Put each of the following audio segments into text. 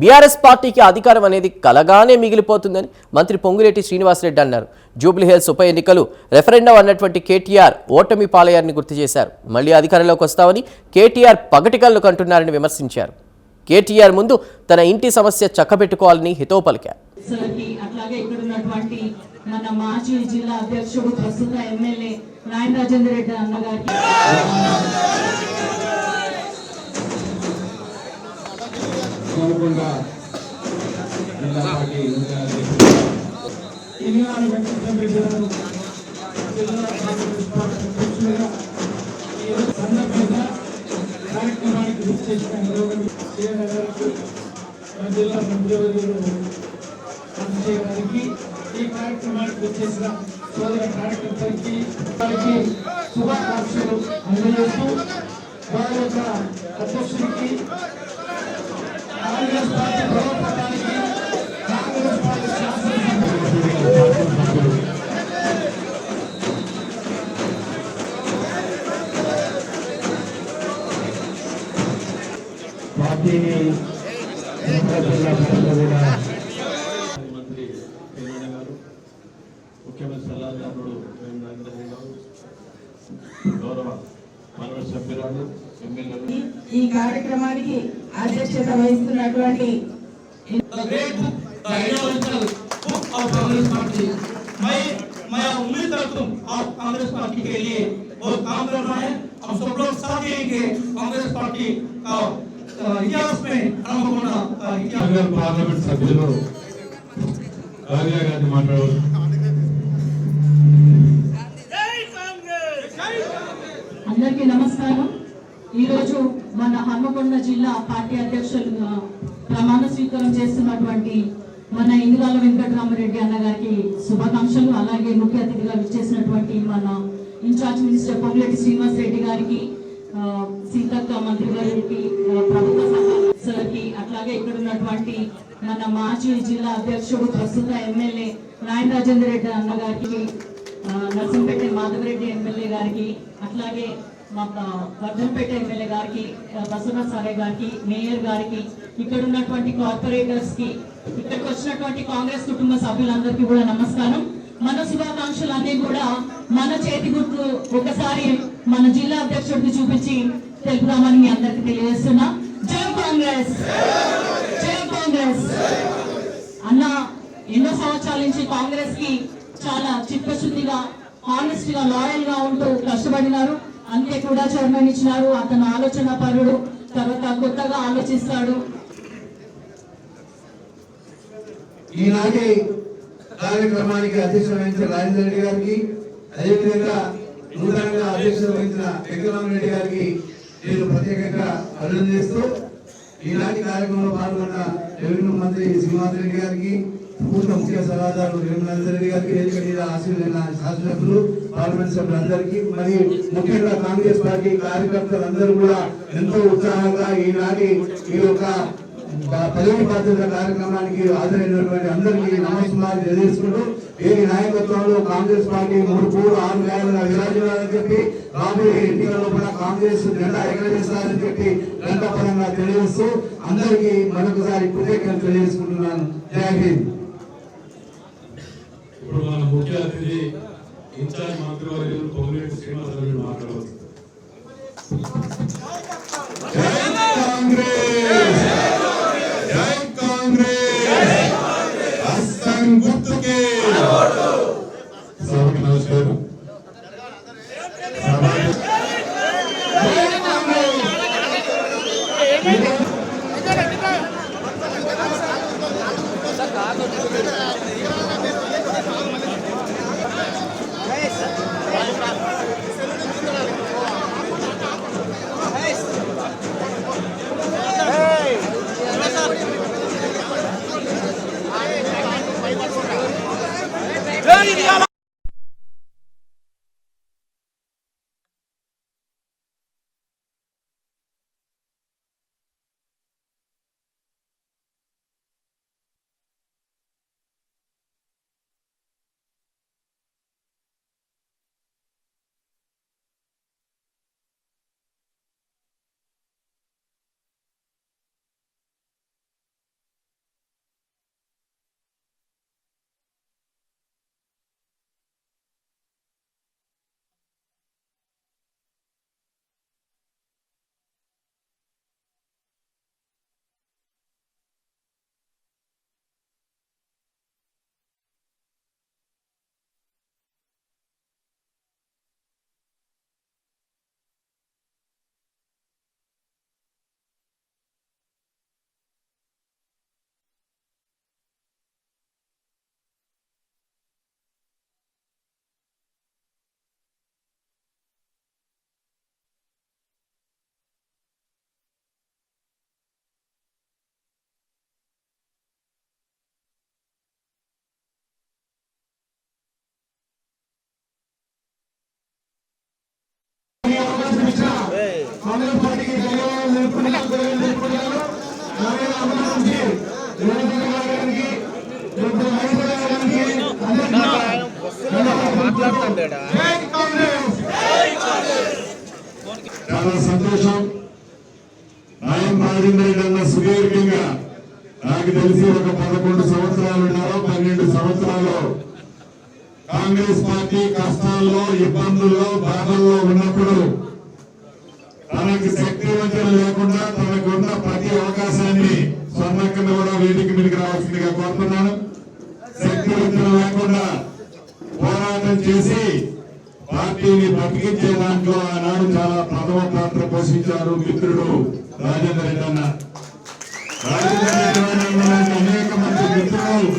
BRS పార్టీకి అధికారం అనేది కలగానే మిగిలిపోతుందని మంత్రి పొంగులేటి శ్రీనివాసరెడ్డి అన్నారు. జూబ్లీహిల్స్ ఉప ఎన్నికలు రెఫరెండం అన్నటువంటి కేటీఆర్ ఓటమి పాలయ్యారని గుర్తు చేశారు. మళ్ళీ అధికారంలోకి వస్తామని కేటీఆర్ పగటికల్లు కంటున్నారని విమర్శించారు. కేటీఆర్ ముందు తన ఇంటి సమస్య చక్కబెట్టుకోవాలని హితో పలికారు. మన మాజీ జిల్లా అధ్యక్షుడు ప్రస్తుత ఎమ్మెల్యే నాయన రెడ్డి అన్నగారికి కోరుకొండ జిల్లా పార్టీ నూతన వెంకటరెడ్డి గారు జిల్లా కాంగ్రెస్ పార్టీ అధ్యక్షులుగా ఈ రోజు సందర్భంగా కార్యక్రమానికి విచ్చేసిన గౌరవ గారికి మా జిల్లా గారికి ఈ కార్యక్రమానికి వచ్చేసిన సోదర కార్యకర్తలకి వారికి శుభాకాంక్షలు అందజేస్తూ వారి యొక్క అధ్యక్షుడికి కాంగ్రెస్ పార్టీ బలోపేతానికి కాంగ్రెస్ పార్టీ శాసనసభ్యులు పార్టీని జిల్లా ప్రజలు గారు ముఖ్యమంత్రి సలహాదారుడు వేం నాగేంద్ర గారు గౌరవ మానవ సభ్యురాలు ఎమ్మెల్యేలు. ఈ కార్యక్రమానికి అధ్యక్షత వహిస్తున్నటువంటి the great book, the ideological book of Congress party मैं मैं उम्मीद करता हूँ आप कांग्रेस पार्टी के लिए बहुत काम कर रहे हैं हम सब लोग साथ देंगे कांग्रेस पार्टी का अ, इतिहास में हम होना का इतिहास నగర్ పార్లమెంట్ సభ్యులు రాజా గారిని మాట్లాడారు అందరికీ నమస్కారం ఈరోజు నల్గొండ జిల్లా పార్టీ అధ్యక్షులుగా ప్రమాణ స్వీకారం చేస్తున్నటువంటి మన ఇందిరాల వెంకటరామరెడ్డి అన్న గారికి శుభాకాంక్షలు. అలాగే ముఖ్య అతిథిగా విచ్చేసినటువంటి మన ఇన్ఛార్జ్ మినిస్టర్ పొంగులెట్టి శ్రీనివాస్ రెడ్డి గారికి సీతక్క మంత్రి గారికి ప్రభుత్వ సభ్యులకి అట్లాగే ఇక్కడ ఉన్నటువంటి మన మాజీ జిల్లా అధ్యక్షుడు ప్రస్తుత ఎమ్మెల్యే నాయన రాజేందర్ రెడ్డి అన్న గారికి ఆ, నర్సింపేట మాధవరెడ్డి ఎమ్మెల్యే గారికి అట్లాగే మా ప- ఎమ్మెల్యే గారికి బసన్న బసవరాజ్ గారికి మేయర్ గారికి ఇక్కడ ఉన్నటువంటి కార్పొరేటర్స్కి ఇక్కడికి వచ్చినటువంటి కాంగ్రెస్ కుటుంబ సభ్యులందరికీ కూడా నమస్కారం. మన శుభాకాంక్షలు అన్ని కూడా మన చేతి గుర్తు ఒకసారి మన జిల్లా అధ్యక్షుడికి చూపించి తెలుపుదామని మీ అందరికి తెలియజేస్తున్నా. జై కాంగ్రెస్! జై కాంగ్రెస్! అన్న ఎన్నో సంవత్సరాల నుంచి కాంగ్రెస్కి చాలా చిత్తశుద్ధిగా హానెస్ట్గా లాయల్గా ఉంటూ కష్టపడినారు. అంతే కూడా చైర్మన్ ఇచ్చినారు. అతను ఆలోచన పరుడు తర్వాత కొత్తగా ఆలోచిస్తాడు. ఈనాటి కార్యక్రమానికి అధ్యక్షత వహించిన రాజేంద్ర రెడ్డి గారికి అదేవిధంగా నూతనంగా అధ్యక్షత వహించిన వెంకటరామరెడ్డి గారికి నేను ప్రత్యేకంగా అభినందిస్తూ ఈనాటి కార్యక్రమంలో పాల్గొన్న రెవెన్యూ మంత్రి శ్రీనివాస్ రెడ్డి గారికి పూర్ణ ముఖ్య సలహాదారు వేమనాథ రెడ్డి గారికి వేదిక మీద ఆశీర్వైన శాసనసభ్యులు పార్లమెంట్ సభ్యులందరికీ మరియు ముఖ్యంగా కాంగ్రెస్ పార్టీ కార్యకర్తలందరూ కూడా ఎంతో ఉత్సాహంగా ఈనాటి ఈ యొక్క పదవి బాధ్యత కార్యక్రమానికి హాజరైనటువంటి అందరికీ నమస్కారాలు తెలియజేసుకుంటూ ఏ నాయకత్వంలో కాంగ్రెస్ పార్టీ మూడు పూలు ఆరు వేల విరాజులని చెప్పి రాబోయే ఎన్నికల్లో కూడా కాంగ్రెస్ జెండా ఎగరవేస్తారని చెప్పి గ్రంథపరంగా తెలియజేస్తూ అందరికీ మరొకసారి కృతజ్ఞతలు తెలియజేసుకుంటున్నాను. జై హింద్ ఇప్పుడు మన ముఖ్య అతిథి ఇన్ఛార్జ్ మంత్రివర్యులు పొంగులేటి శ్రీనివాస మాట్లాడవచ్చు చాలా సంతోషం. నాయం రాజేంద్ర అన్న సుదీర్ఘంగా నాకు తెలిసి ఒక పదకొండు సంవత్సరాలు పన్నెండు సంవత్సరాలు కాంగ్రెస్ పార్టీ కష్టాల్లో ఇబ్బందుల్లో బాధల్లో ఉన్నప్పుడు తనకి శక్తి వంచన లేకుండా తనకున్న ప్రతి అవకాశాన్ని స్వర్ణక్కను కూడా వేదిక మీదకి రావాల్సిందిగా కోరుతున్నాను. చేసి పార్టీని బతికించే దాంట్లో ఆనాడు చాలా ప్రథమ పాత్ర పోషించారు మిత్రుడు రాజేంద్ర రెడ్డి అన్న. రాజేంద్ర రెడ్డి అనేక మంది మిత్రులు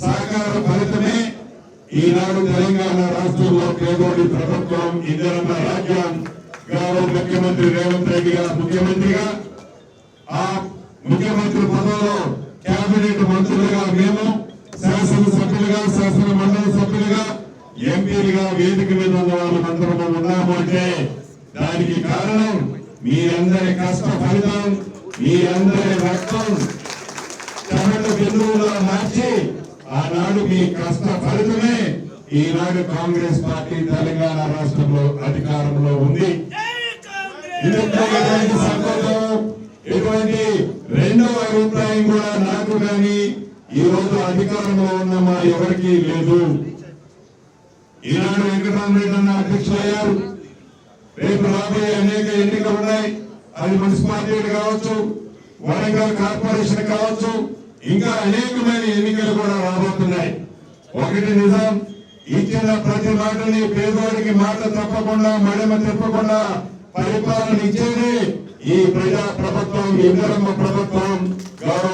సహకార ఫలితమే ఈనాడు తెలంగాణ రాష్ట్రంలో పేదోడి ప్రభుత్వం ఇందిరమ్మ రాజ్యం గౌరవ ముఖ్యమంత్రి రేవంత్ రెడ్డి గారు ముఖ్యమంత్రిగా ఆ ఎంపీలుగా వేదిక మీద ఉన్న వాళ్ళందరూ అందరము ఉన్నాము అంటే దానికి కారణం మీరందరి కష్ట ఫలితం మీరందరి రక్తం. చెమట బిందువులో మార్చి ఆనాడు మీ కష్ట ఫలితమే ఈనాడు కాంగ్రెస్ పార్టీ తెలంగాణ రాష్ట్రంలో అధికారంలో ఉంది. ఇందులో ఎటువంటి సంకోచం ఎటువంటి రెండో అభిప్రాయం కూడా నాకు కానీ ఈ రోజు అధికారంలో ఉన్న మా ఎవరికీ లేదు. ఈనాడు వెంకటరామరెడ్డి అన్న అధ్యక్షులయ్యారు రేపు రాబోయే అనేక ఎన్నికలు ఉన్నాయి. అది మున్సిపాలిటీ కావచ్చు వరంగల్ కార్పొరేషన్ కావచ్చు ఇంకా అనేకమైన ఎన్నికలు కూడా రాబోతున్నాయి. ఒకటి నిజం ఇచ్చిన ప్రతి మాటని పేదవాడికి మాట తప్పకుండా మడమ తిప్పకుండా పరిపాలన ఇచ్చేది ఈ ప్రజా ప్రభుత్వం ఇంద్రమ్మ ప్రభుత్వం గౌరవ